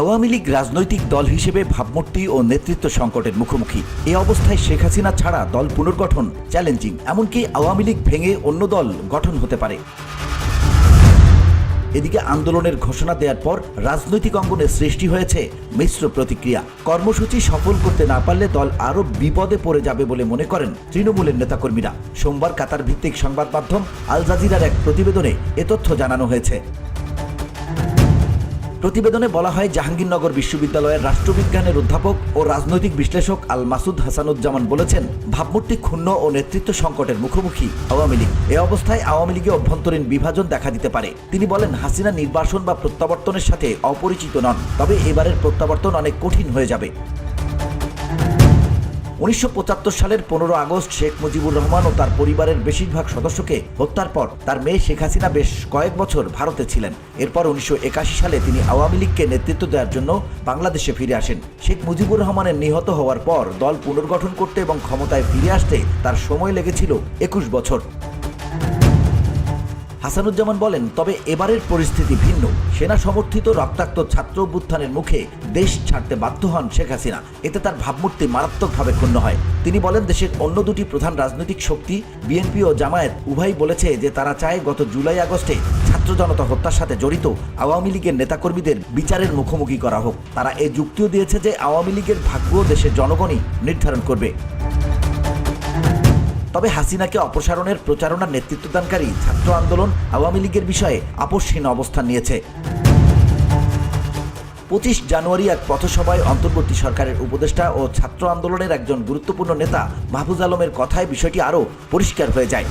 আওয়ামী লীগ রাজনৈতিক দল হিসেবে ভাবমূর্তি ও নেতৃত্ব সংকটের মুখোমুখি। এ অবস্থায় শেখ হাসিনা ছাড়া দল পুনর্গঠন চ্যালেঞ্জিং, এমনকি আওয়ামী লীগ ভেঙে অন্য দল গঠন হতে পারে। এদিকে আন্দোলনের ঘোষণা দেওয়ার পর রাজনৈতিক অঙ্গনে সৃষ্টি হয়েছে মিশ্র প্রতিক্রিয়া। কর্মসূচি সফল করতে না পারলে দল আরও বিপদে পড়ে যাবে বলে মনে করেন তৃণমূলের নেতাকর্মীরা। সোমবার কাতার ভিত্তিক সংবাদ মাধ্যম আল জাজিরার এক প্রতিবেদনে এ তথ্য জানানো হয়েছে। প্রতিবেদনে বলা হয়, জাহাঙ্গীরনগর বিশ্ববিদ্যালয়ের রাষ্ট্রবিজ্ঞানের অধ্যাপক ও রাজনৈতিক বিশ্লেষক আল মাসুদ হাসানুজ্জামান বলেছেন, ভাবমূর্তি ক্ষুণ্ণ ও নেতৃত্ব সংকটের মুখোমুখি আওয়ামী লীগ। এ অবস্থায় আওয়ামী লীগে অভ্যন্তরীণ বিভাজন দেখা দিতে পারে। তিনি বলেন, হাসিনা নির্বাসন বা প্রত্যাবর্তনের সাথে অপরিচিত নন, তবে এবারের প্রত্যাবর্তন অনেক কঠিন হয়ে যাবে। উনিশশো পঁচাত্তর সালের পনেরো আগস্ট শেখ মুজিবুর রহমান ও তার পরিবারের বেশিরভাগ সদস্যকে হত্যার পর তার মেয়ে শেখ হাসিনা বেশ কয়েক বছর ভারতে ছিলেন। এরপর উনিশশো একাশি সালে তিনি আওয়ামী লীগকে নেতৃত্ব দেওয়ার জন্য বাংলাদেশে ফিরে আসেন। শেখ মুজিবুর রহমানের নিহত হওয়ার পর দল পুনর্গঠন করতে এবং ক্ষমতায় ফিরে আসতে তার সময় লেগেছিল একুশ বছর। হাসানুজ্জামান বলেন, তবে এবারের পরিস্থিতি ভিন্ন। সেনা সমর্থিত রক্তাক্ত ছাত্র অভ্যুত্থানের মুখে দেশ ছাড়তে বাধ্য হন শেখ হাসিনা। এতে তার ভাবমূর্তি মারাত্মকভাবে ক্ষুণ্ণ হয়। তিনি বলেন, দেশের অন্য দুটি প্রধান রাজনৈতিক শক্তি, বিএনপি ও জামায়াত উভয় বলেছে যে তারা চায় গত জুলাই, আগস্টে ছাত্র জনতা হত্যার সাথে জড়িত আওয়ামী লীগের নেতাকর্মীদের বিচারের মুখোমুখি করা হোক। তারা এই যুক্তিও দিয়েছে যে আওয়ামী লীগের ভাগ্য দেশের জনগণই নির্ধারণ করবে। তবে হাসিনাকে অপসারণের প্রচারণার নেতৃত্বদানকারী ছাত্র আন্দোলন আওয়ামী লীগের বিষয়ে আপসহীন অবস্থান নিয়েছে। পঁচিশ জানুয়ারি এক পথসভায় অন্তর্বর্তী সরকারের উপদেষ্টা ও ছাত্র আন্দোলনের একজন গুরুত্বপূর্ণ নেতা মাহফুজ আলমের কথায় বিষয়টি আরও পরিষ্কার হয়ে যায়।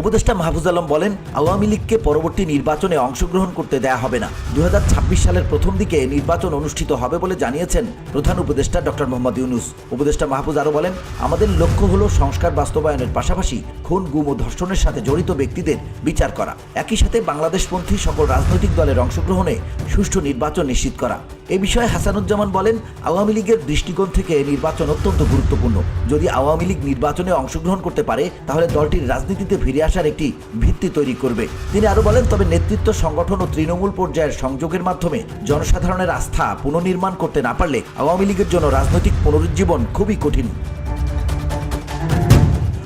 উপদেষ্টা মাহফুজ আলম বলেন, আওয়ামী লীগকে পরবর্তী নির্বাচনে অংশগ্রহণ করতে দেয়া হবে না। দু হাজার ছাব্বিশ সালের প্রথম দিকে নির্বাচন অনুষ্ঠিত হবে বলে জানিয়েছেন প্রধান উপদেষ্টা ডক্টর মোহাম্মদ ইউনুস। উপদেষ্টা মাহফুজ আরও বলেন, আমাদের লক্ষ্য হল সংস্কার বাস্তবায়নের পাশাপাশি খুন, গুম ও ধর্ষণের সাথে জড়িত ব্যক্তিদের বিচার করা। একই সাথে বাংলাদেশপন্থী সকল রাজনৈতিক দলের অংশগ্রহণে সুষ্ঠু নির্বাচন নিশ্চিত করা। এ বিষয়ে হাসানুজ্জামান বলেন, আওয়ামী লীগের দৃষ্টিকোণ থেকে নির্বাচন অত্যন্ত গুরুত্বপূর্ণ। যদি আওয়ামী লীগ নির্বাচনে অংশগ্রহণ করতে পারে, তাহলে দলটির রাজনীতিতে ফিরে আসার একটি ভিত্তি তৈরি করবে। তিনি আরও বলেন, তবে নেতৃত্ব সংগঠন ও তৃণমূল পর্যায়ের সংযোগের মাধ্যমে জনসাধারণের আস্থা পুনর্নির্মাণ করতে না পারলে আওয়ামী লীগের জন্য রাজনৈতিক পুনরুজ্জীবন খুবই কঠিন।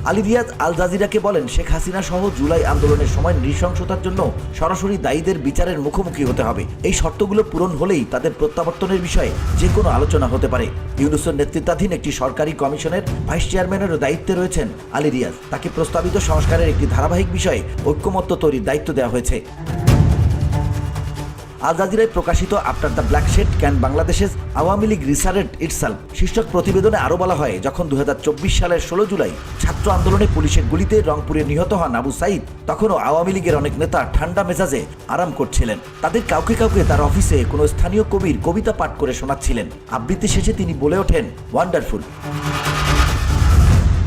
আলী রিয়াজ আল জাজিরাকে বলেন, শেখ হাসিনা সহ জুলাই আন্দোলনের সময় নৃশংসতার জন্য সরাসরি দায়ীদের বিচারের মুখোমুখি হতে হবে। এই শর্তগুলো পূরণ হলেই তাদের প্রত্যাবর্তনের বিষয়ে যে কোনো আলোচনা হতে পারে। ইউনুসের নেতৃত্বাধীন একটি সরকারি কমিশনের ভাইস চেয়ারম্যানেরও দায়িত্বে রয়েছেন আলী রিয়াজ তাকে প্রস্তাবিত সংস্কারের একটি ধারাবাহিক বিষয়ে ঐক্যমত্য তৈরির দায়িত্ব দেওয়া হয়েছে। আল জাজিরায় প্রকাশিত after the black shade can বাংলাদেশের আওয়ামী লীগ রিসারেট ইটসেলফ শীর্ষক প্রতিবেদনে আরও বলা হয়, যখন দু হাজার চব্বিশ সালের ষোলো জুলাই ছাত্র আন্দোলনে পুলিশের গুলিতে রংপুরে নিহত হন আবু সাইদ, তখনও আওয়ামী লীগের অনেক নেতা ঠান্ডা মেজাজে আরাম করছিলেন। তাদের কাউকে কাউকে তার অফিসে কোনো স্থানীয় কবির কবিতা পাঠ করে শোনাচ্ছিলেন। আবৃত্তি শেষে তিনি বলে ওঠেন, ওয়ান্ডারফুল।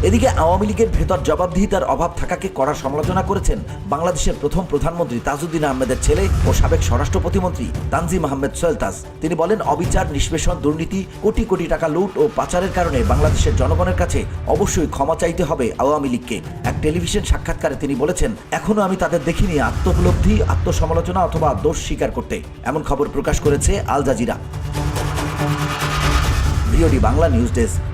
এদিকে আওয়ামী লীগের ভেতর জবাবদিহিতার অভাব থাকাকে কড়া সমালোচনা করেছেন বাংলাদেশের প্রথম প্রধানমন্ত্রী তাজউদ্দিন আহমেদের ছেলে ও সাবেক স্বরাষ্ট্র প্রতিমন্ত্রী তানজিম আহমেদ সোয়েলতাজ তিনি বলেন, অবিচার, নিষ্পেষণ, দুর্নীতি, কোটি কোটি টাকা লুট ও পাচারের কারণে বাংলাদেশের জনগণের কাছে অবশ্যই ক্ষমা চাইতে হবে আওয়ামী লীগকে। এক টেলিভিশন সাক্ষাৎকারে তিনি বলেছেন, এখনও আমি তাদের দেখিনি আত্মোপলব্ধি আত্মসমালোচনা অথবা দোষ স্বীকার করতে। এমন খবর প্রকাশ করেছে Al Jazeera. Bangla news desk.